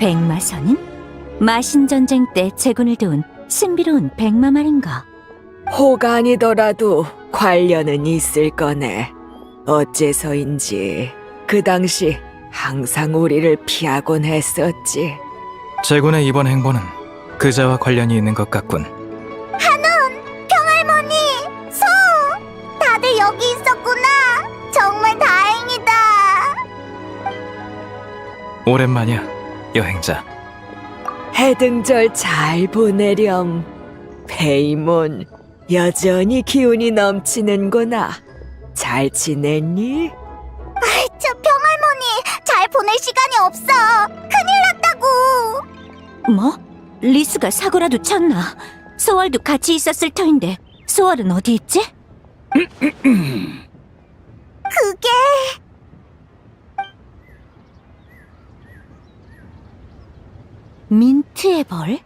백마선인? 마신전쟁 때 제군을 도운 신비로운 백마 말인가? 호가 아니더라도 관련은 있을 거네. 어째서인지 그 당시 항상 우리를 피하곤 했었지. 제군의 이번 행보는 그자와 관련이 있는 것 같군. 할머니, 소! 다들 여기 있었구나. 정말 다행이다. 오랜만이야, 여행자. 해등절 잘 보내렴. 페이몬, 여전히 기운이 넘치는구나. 잘 지냈니? 아이, 저 평할머니, 잘 보낼 시간이 없어. 큰일 났다고. 뭐? 리스가 사고라도 쳤나? 소월도 같이 있었을 터인데 소월은 어디 있지? 그게 민트의 벌?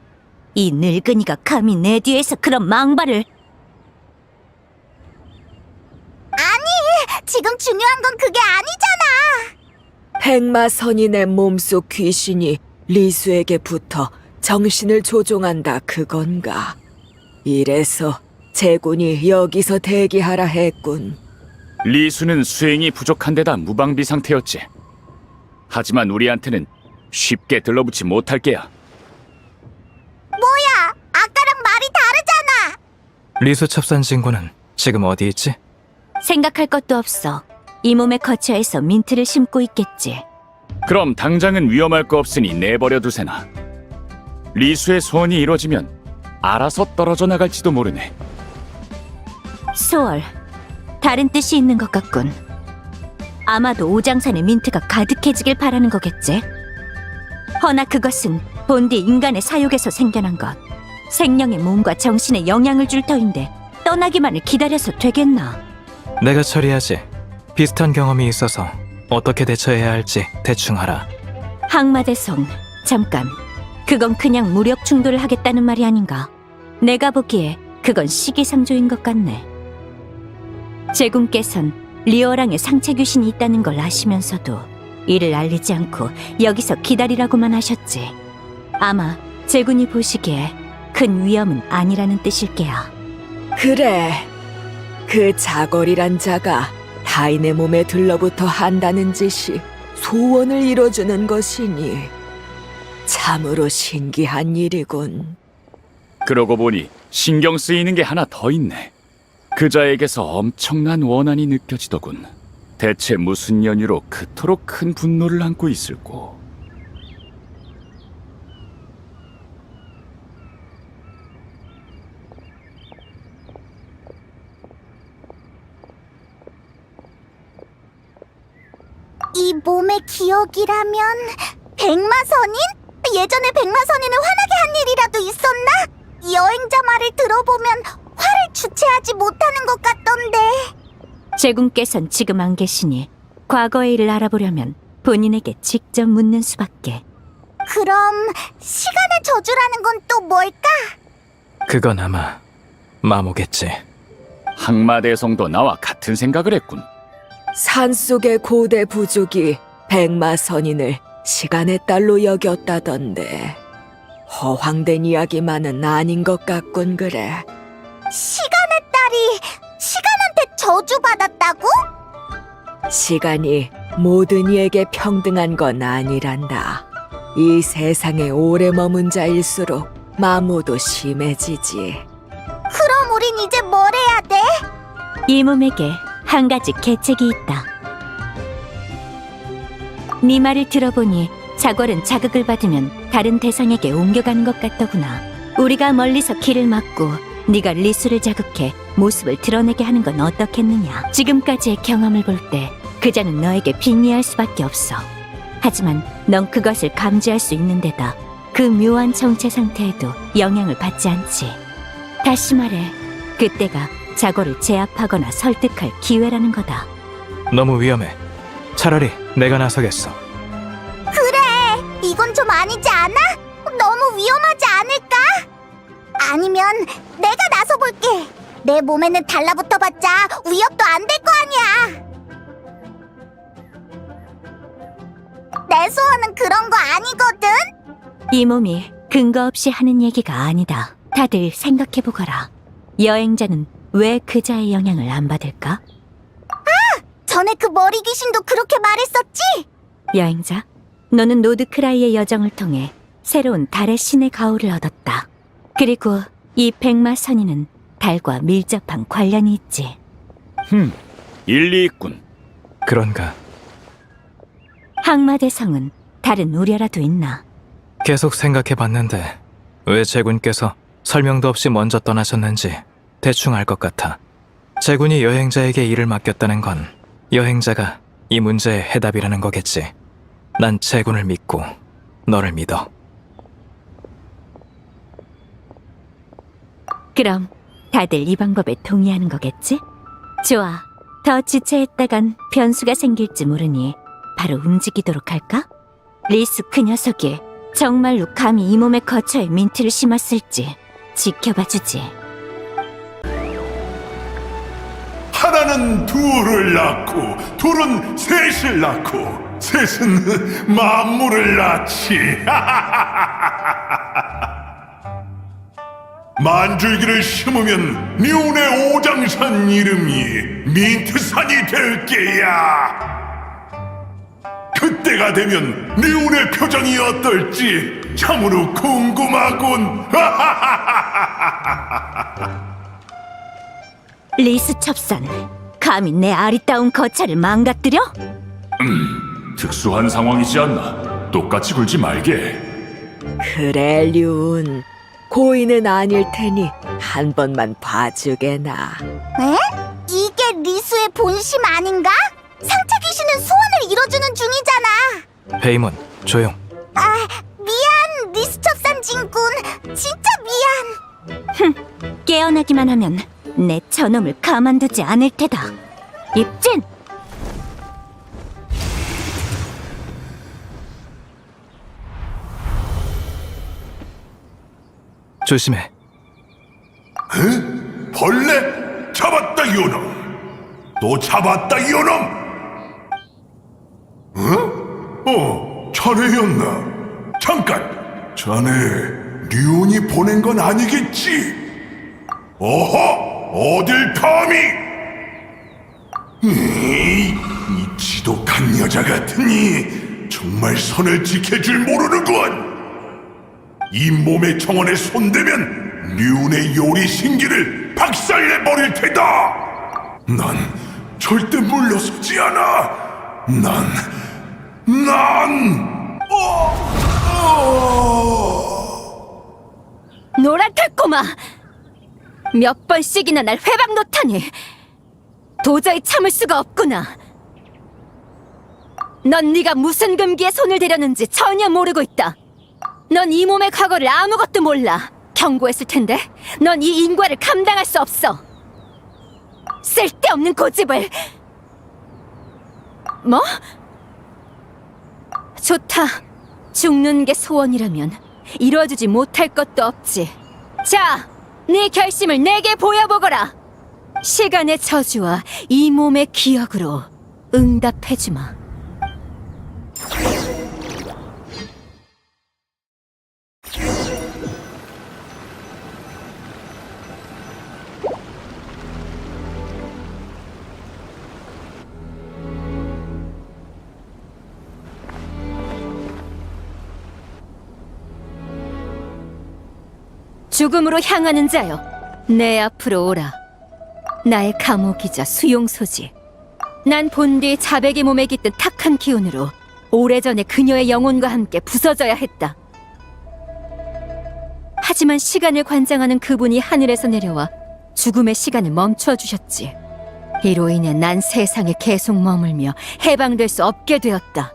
이 늙은이가 감히 내 뒤에서 그런 망발을 지금 중요한 건 그게 아니잖아. 백마 선인의 몸속 귀신이 리수에게 붙어 정신을 조종한다 그건가? 이래서 제군이 여기서 대기하라 했군. 리수는 수행이 부족한 데다 무방비 상태였지. 하지만 우리한테는 쉽게 들러붙지 못할 게야. 아까랑 말이 다르잖아. 리수 첩산 진군은 지금 어디 있지? 생각할 것도 없어. 이 몸의 거처에서 민트를 심고 있겠지. 그럼 당장은 위험할 거 없으니 내버려 두세나. 리수의 소원이 이루어지면 알아서 떨어져 나갈지도 모르네. 소월, 다른 뜻이 있는 것 같군. 아마도 오장산에 민트가 가득해지길 바라는 거겠지. 허나 그것은 본디 인간의 사욕에서 생겨난 것. 생명의 몸과 정신에 영향을 줄 터인데 떠나기만을 기다려서 되겠나? 내가 처리하지. 비슷한 경험이 있어서 어떻게 대처해야 할지 대충 알아. 항마대성, 잠깐. 그건 그냥 무력 충돌을 하겠다는 말이 아닌가. 내가 보기에 그건 시기상조인 것 같네. 제군께선 리오랑의 상체 귀신이 있다는 걸 아시면서도 이를 알리지 않고 여기서 기다리라고만 하셨지. 아마 제군이 보시기에 큰 위험은 아니라는 뜻일게야. 그래. 그 자걸이란 자가 타인의 몸에 들러붙어 한다는 짓이 소원을 이뤄주는 것이니 참으로 신기한 일이군. 그러고 보니 신경 쓰이는 게 하나 더 있네. 그자에게서 엄청난 원한이 느껴지더군. 대체 무슨 연유로 그토록 큰 분노를 안고 있을꼬? 이 몸의 기억이라면 백마선인? 예전에 백마선인을 화나게 한 일이라도 있었나? 여행자 말을 들어보면 화를 주체하지 못하는 것 같던데. 제군께선 지금 안 계시니 과거의 일을 알아보려면 본인에게 직접 묻는 수밖에. 그럼 시간의 저주라는 건 또 뭘까? 그건 아마 마모겠지. 항마대성도 나와 같은 생각을 했군. 산속의 고대 부족이 백마 선인을 시간의 딸로 여겼다던데 허황된 이야기만은 아닌 것 같군 그래. 시간의 딸이 시간한테 저주받았다고? 시간이 모든 이에게 평등한 건 아니란다. 이 세상에 오래 머문 자일수록 마모도 심해지지. 그럼 우린 이제 뭘 해야 돼? 이 몸에게 한 가지 계책이 있다. 네 말을 들어보니 자궐은 자극을 받으면 다른 대상에게 옮겨가는 것 같더구나. 우리가 멀리서 길을 막고 네가 리수를 자극해 모습을 드러내게 하는 건 어떻겠느냐. 지금까지의 경험을 볼 때 그자는 너에게 빙의할 수밖에 없어. 하지만 넌 그것을 감지할 수 있는 데다 그 묘한 정체 상태에도 영향을 받지 않지. 다시 말해, 그때가 자고를 제압하거나 설득할 기회라는 거다. 너무 위험해. 차라리 내가 나서겠어. 그래, 이건 좀 아니지 않아? 너무 위험하지 않을까? 아니면 내가 나서 볼게. 내 몸에는 달라붙어봤자 위협도 안 될 거 아니야. 내 소원은 그런 거 아니거든. 이 몸이 근거 없이 하는 얘기가 아니다. 다들 생각해보거라. 여행자는 왜 그자의 영향을 안 받을까? 전에 그 머리 귀신도 그렇게 말했었지? 여행자, 너는 노드크라이의 여정을 통해 새로운 달의 신의 가호를 얻었다. 그리고 이 백마 선인은 달과 밀접한 관련이 있지. 흠, 일리 있군. 그런가? 항마대성은 다른 우려라도 있나? 계속 생각해 봤는데 왜 제군께서 설명도 없이 먼저 떠나셨는지 대충 알 것 같아. 제군이 여행자에게 일을 맡겼다는 건 여행자가 이 문제의 해답이라는 거겠지. 난 제군을 믿고 너를 믿어. 그럼 다들 이 방법에 동의하는 거겠지? 좋아. 더 지체했다간 변수가 생길지 모르니 바로 움직이도록 할까? 리스 그 녀석이 정말로 감히 이 몸의 거처에 민트를 심었을지 지켜봐 주지. 하나는 둘을 낳고 둘은 셋을 낳고 셋은 만물을 낳지. 만줄기를 심으면 니운의 오장산 이름이 민트산이 될 게야. 그때가 되면 니운의 표정이 어떨지 참으로 궁금하군 리스 첩산, 감히 내 아리따운 거처를 망가뜨려? 특수한 상황이지 않나? 똑같이 굴지 말게. 그래, 륜. 고인은 아닐 테니 한 번만 봐주게나. 에? 이게 리수의 본심 아닌가? 상체 귀신은 소원을 이뤄주는 중이잖아. 페이몬, 조용. 아, 미안, 리스 첩산 진군. 진짜 미안. 깨어나기만 하면 내 저놈을 가만두지 않을 테다. 입진! 조심해. 벌레 잡았다 요놈 또 잡았다 요놈 어? 어 자네였나 잠깐 자네 류온이 보낸 건 아니겠지 어허 어딜 감히 이, 이 지독한 여자 같으니 정말 선을 지켜줄 모르는군 이 몸의 정원에 손대면 류운의 요리 신기를 박살내 버릴 테다. 난 절대 물러서지 않아. 난, 난. 어, 어. 노랗게 꼬마! 몇 번씩이나 날 회방 놓다니! 도저히 참을 수가 없구나! 넌 네가 무슨 금기에 손을 대려는지 전혀 모르고 있다! 넌 이 몸의 과거를 아무것도 몰라! 경고했을 텐데, 넌 이 인과를 감당할 수 없어! 쓸데없는 고집을! 뭐? 좋다. 죽는 게 소원이라면 이루어주지 못할 것도 없지. 자, 네 결심을 내게 보여보거라. 시간의 저주와 이 몸의 기억으로 응답해주마. 죽음으로 향하는 자여, 내 앞으로 오라. 나의 감옥이자 수용소지. 난 본디 자백의 몸에 깃든 탁한 기운으로 오래전에 그녀의 영혼과 함께 부서져야 했다. 하지만 시간을 관장하는 그분이 하늘에서 내려와 죽음의 시간을 멈춰 주셨지. 이로 인해 난 세상에 계속 머물며 해방될 수 없게 되었다.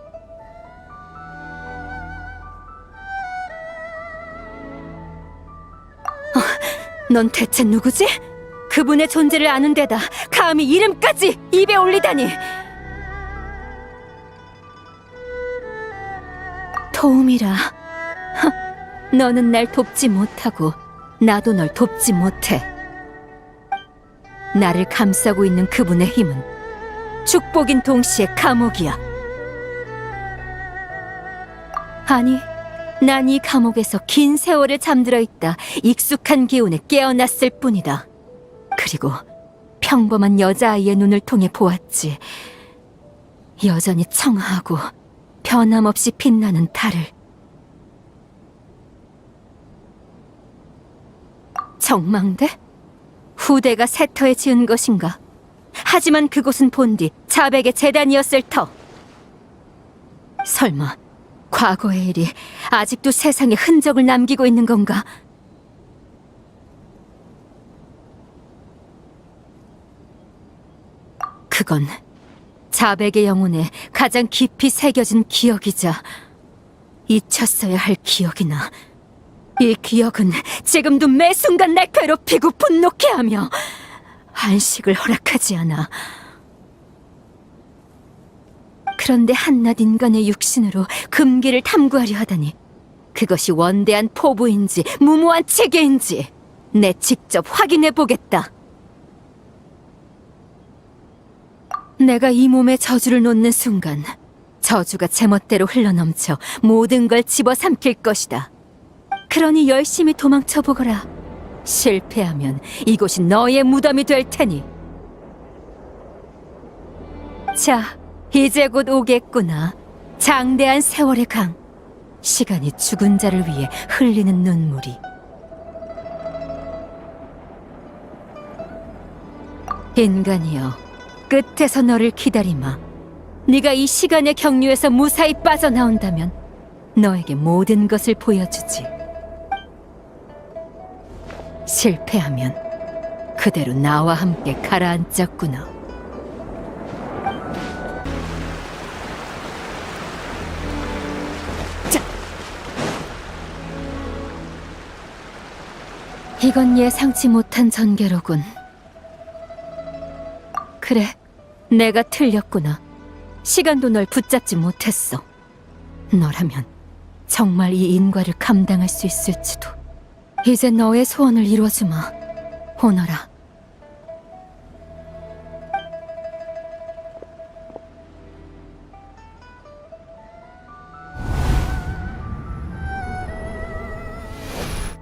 넌 대체 누구지? 그분의 존재를 아는 데다 감히 이름까지 입에 올리다니. 도움이라. 허, 너는 날 돕지 못하고 나도 널 돕지 못해. 나를 감싸고 있는 그분의 힘은 축복인 동시에 감옥이야. 아니 난 이 감옥에서 긴 세월을 잠들어 있다 익숙한 기운에 깨어났을 뿐이다. 그리고 평범한 여자아이의 눈을 통해 보았지. 여전히 청하고 변함없이 빛나는 달을. 정망대? 후대가 세터에 지은 것인가? 하지만 그곳은 본디 자백의 재단이었을 터. 설마 과거의 일이 아직도 세상에 흔적을 남기고 있는 건가? 그건 자백의 영혼에 가장 깊이 새겨진 기억이자 잊혔어야 할 기억이나 이 기억은 지금도 매 순간 날 괴롭히고 분노케 하며 안식을 허락하지 않아. 그런데 한낱 인간의 육신으로 금기를 탐구하려 하다니 그것이 원대한 포부인지 무모한 체계인지 내 직접 확인해 보겠다. 내가 이 몸에 저주를 놓는 순간 저주가 제멋대로 흘러넘쳐 모든 걸 집어삼킬 것이다. 그러니 열심히 도망쳐 보거라. 실패하면 이곳이 너의 무덤이 될 테니. 자, 이제 곧 오겠구나. 장대한 세월의 강. 시간이 죽은 자를 위해 흘리는 눈물이. 인간이여, 끝에서 너를 기다리마. 네가 이 시간의 경류에서 무사히 빠져나온다면 너에게 모든 것을 보여주지. 실패하면 그대로 나와 함께 가라앉았구나. 이건 예상치 못한 전개로군. 그래, 내가 틀렸구나. 시간도 널 붙잡지 못했어. 너라면 정말 이 인과를 감당할 수 있을지도. 이제 너의 소원을 이루어주마. 오너라.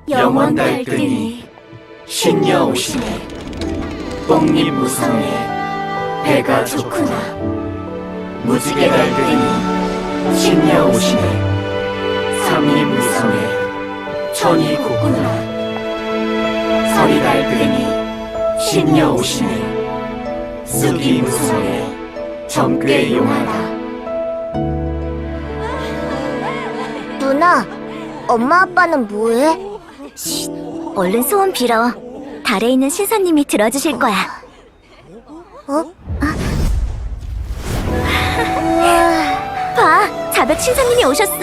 영원 달끈이 신여 오시네. 뽕잎 무성에 배가 좋구나. 무지개 달끈이 신여 오시네. 삼잎 무성에 천이 곱구나. 서리 달끈이 신여 오시네. 쑥이 무성에 정꽤 용하다. 누나, 엄마 아빠는 뭐해? 쉿, 얼른 소원 빌어. 달에 있는 신사님이 들어주실 거야. 어? 봐, 자백 신사님이 오셨어.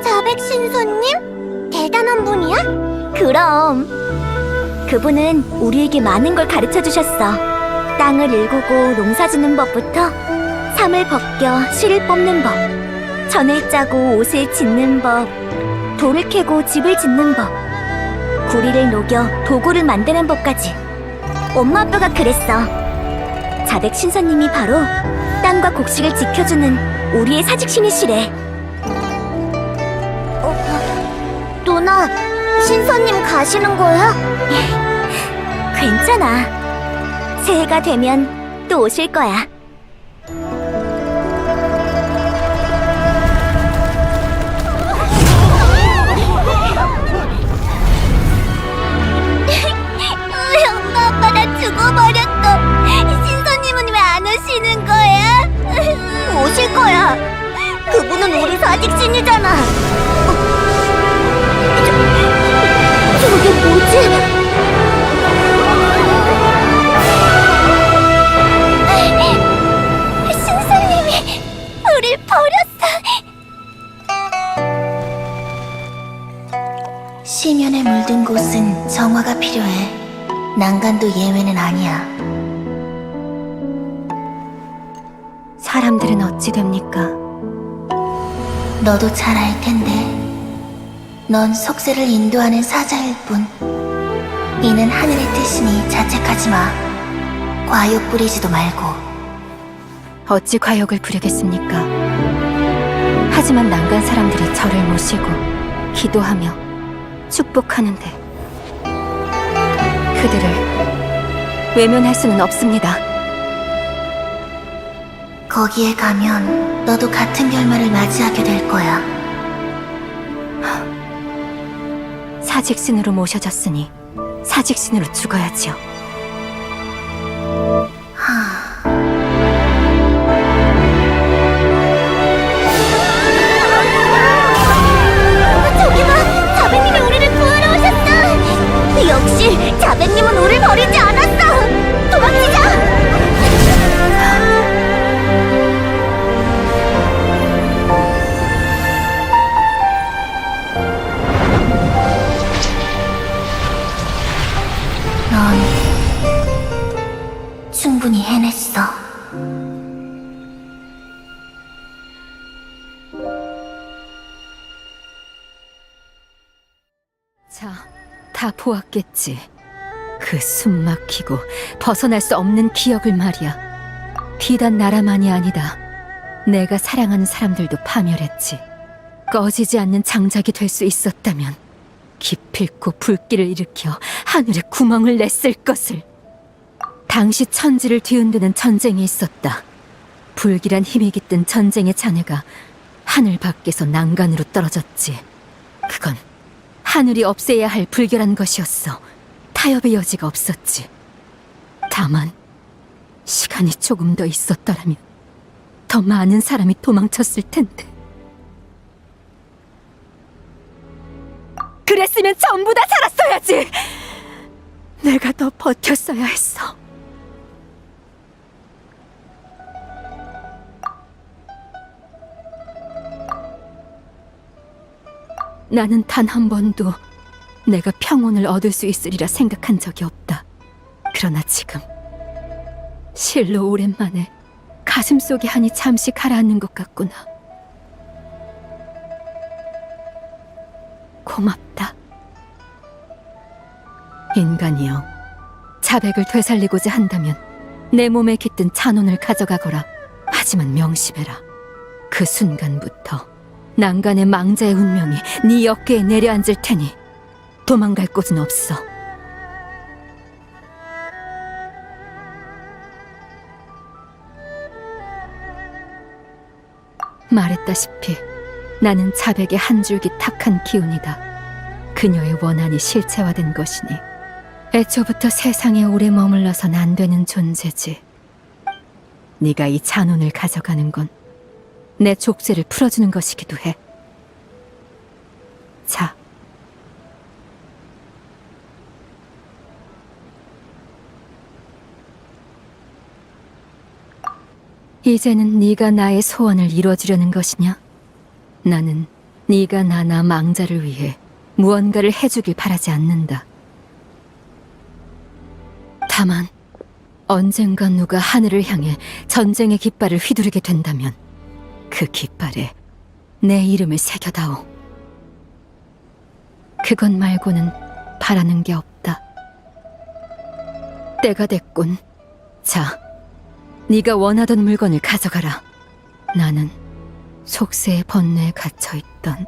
자백 신사님? 대단한 분이야? 그럼. 그분은 우리에게 많은 걸 가르쳐 주셨어. 땅을 일구고 농사 짓는 법부터 삶을 벗겨 씨를 뽑는 법. 전을 짜고 옷을 짓는 법, 돌을 캐고 집을 짓는 법, 구리를 녹여 도구를 만드는 법까지. 엄마 아빠가 그랬어. 자백 신사님이 바로 땅과 곡식을 지켜주는 우리의 사직신이시래. 어, 누나, 신사님 가시는 거야? 괜찮아. 새해가 되면 또 오실 거야. 난간도 예외는 아니야. 사람들은 어찌 됩니까? 너도 잘 알 텐데. 넌 속세를 인도하는 사자일 뿐. 이는 하늘의 뜻이니 자책하지 마. 과욕 부리지도 말고. 어찌 과욕을 부리겠습니까? 하지만 난간 사람들이 저를 모시고 기도하며 축복하는데 그들을 외면할 수는 없습니다. 거기에 가면 너도 같은 결말을 맞이하게 될 거야. 사직신으로 모셔졌으니 사직신으로 죽어야지요. 보았겠지. 그 숨막히고 벗어날 수 없는 기억을 말이야. 비단 나라만이 아니다. 내가 사랑하는 사람들도 파멸했지. 꺼지지 않는 장작이 될 수 있었다면 기필코 불길을 일으켜 하늘에 구멍을 냈을 것을. 당시 천지를 뒤흔드는 전쟁이 있었다. 불길한 힘이 깃든 전쟁의 잔해가 하늘 밖에서 난간으로 떨어졌지. 그건 하늘이 없애야 할 불결한 것이었어. 타협의 여지가 없었지. 다만 시간이 조금 더 있었더라면 더 많은 사람이 도망쳤을 텐데. 그랬으면 전부 다 살았어야지. 내가 더 버텼어야 했어. 나는 단 한 번도 내가 평온을 얻을 수 있으리라 생각한 적이 없다. 그러나 지금 실로 오랜만에 가슴 속에 한이 잠시 가라앉는 것 같구나. 고맙다. 인간이여, 자백을 되살리고자 한다면 내 몸에 깃든 찬원을 가져가거라. 하지만 명심해라. 그 순간부터 난간의 망자의 운명이 네 어깨에 내려앉을 테니 도망갈 곳은 없어. 말했다시피 나는 자백의 한 줄기 탁한 기운이다. 그녀의 원한이 실체화된 것이니 애초부터 세상에 오래 머물러선 안 되는 존재지. 네가 이 잔혼을 가져가는 건 내 족쇄를 풀어주는 것이기도 해. 자, 이제는 네가 나의 소원을 이루어주려는 것이냐? 나는 네가 나나 망자를 위해 무언가를 해주길 바라지 않는다. 다만 언젠가 누가 하늘을 향해 전쟁의 깃발을 휘두르게 된다면 그 깃발에 내 이름을 새겨다오. 그것 말고는 바라는 게 없다. 때가 됐군. 자, 네가 원하던 물건을 가져가라. 나는 속세의 번뇌에 갇혀있던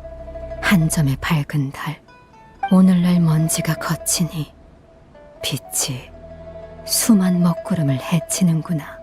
한 점의 밝은 달. 오늘날 먼지가 거치니 빛이 수만 먹구름을 해치는구나.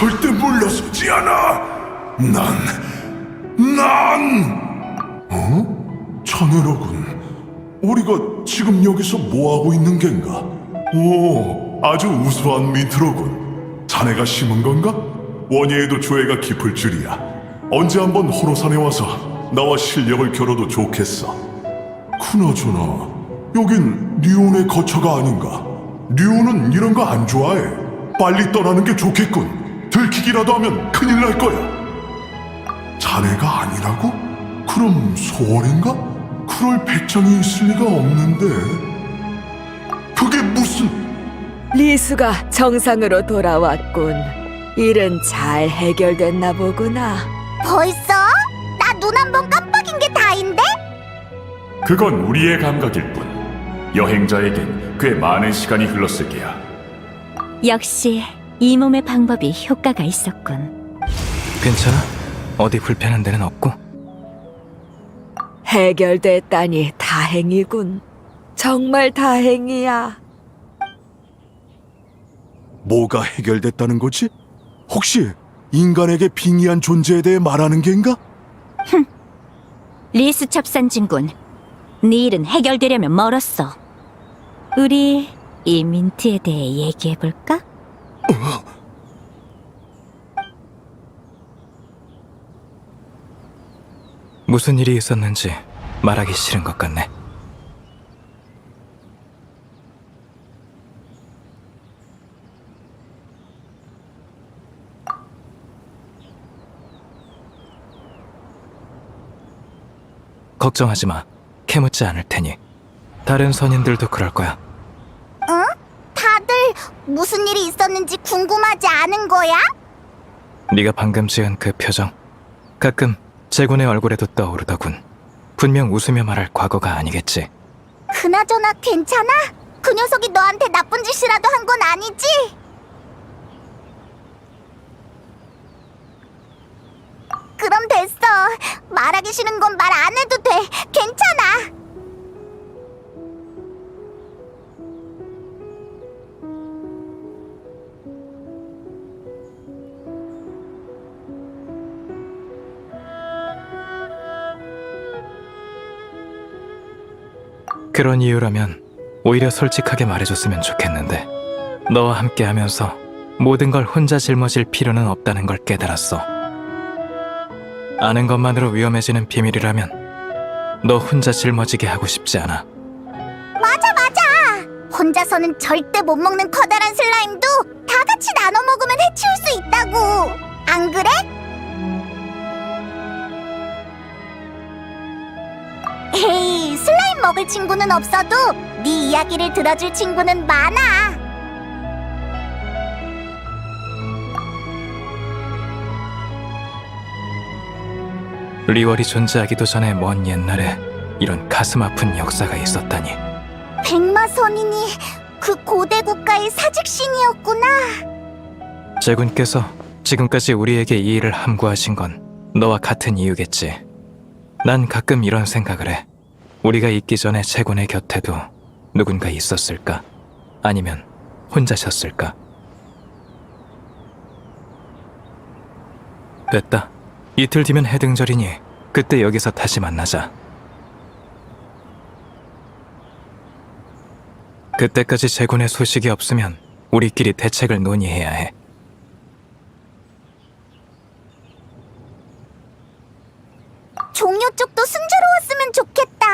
절대 물러서지 않아. 난, 난. 어? 자네로군. 우리가 지금 여기서 뭐 하고 있는 겐가? 오, 아주 우수한 민트로군. 자네가 심은 건가? 원예에도 조예가 깊을 줄이야. 언제 한번 호로산에 와서 나와 실력을 겨뤄도 좋겠어. 그나저나 여긴 류온의 거처가 아닌가? 류온은 이런 거 안 좋아해. 빨리 떠나는 게 좋겠군. 들키기라도 하면 큰일 날 거야. 자네가 아니라고? 그럼 소원인가? 그럴 배짱이 있을 리가 없는데. 그게 무슨... 리수가 정상으로 돌아왔군. 일은 잘 해결됐나 보구나. 벌써? 나 눈 한 번 깜빡인 게 다인데? 그건 우리의 감각일 뿐. 여행자에겐 꽤 많은 시간이 흘렀을 게야. 역시 이 몸의 방법이 효과가 있었군. 괜찮아? 어디 불편한 데는 없고? 해결됐다니 다행이군. 정말 다행이야. 뭐가 해결됐다는 거지? 혹시 인간에게 빙의한 존재에 대해 말하는 겐가? 리스 첩산진군, 네 일은 해결되려면 멀었어. 우리 이 민트에 대해 얘기해볼까? 무슨 일이 있었는지 말하기 싫은 것 같네. 걱정하지 마. 캐묻지 않을 테니. 다른 선인들도 그럴 거야. 무슨 일이 있었는지 궁금하지 않은 거야? 네가 방금 지은 그 표정. 가끔 제군의 얼굴에도 떠오르더군. 분명 웃으며 말할 과거가 아니겠지. 그나저나 괜찮아? 그 녀석이 너한테 나쁜 짓이라도 한 건 아니지? 그럼 됐어. 말하기 싫은 건 말 안 해도 돼. 괜찮아. 그런 이유라면 오히려 솔직하게 말해줬으면 좋겠는데 너와 함께 하면서 모든 걸 혼자 짊어질 필요는 없다는 걸 깨달았어. 아는 것만으로 위험해지는 비밀이라면 너 혼자 짊어지게 하고 싶지 않아. 맞아, 맞아. 혼자서는 절대 못 먹는 커다란 슬라임도 다 같이 나눠 먹으면 해치울 수 있다고. 안 그래? 에이, 슬라임 먹을 친구는 없어도 네 이야기를 들어줄 친구는 많아. 리월이 존재하기도 전에 먼 옛날에 이런 가슴 아픈 역사가 있었다니. 백마 선인이 그 고대 국가의 사직신이었구나. 제군께서 지금까지 우리에게 이 일을 함구하신 건 너와 같은 이유겠지. 난 가끔 이런 생각을 해. 우리가 있기 전에 제군의 곁에도 누군가 있었을까? 아니면 혼자셨을까? 됐다. 이틀 뒤면 해등절이니 그때 여기서 다시 만나자. 그때까지 제군의 소식이 없으면 우리끼리 대책을 논의해야 해. 종료 쪽도 순조로웠으면 좋겠다.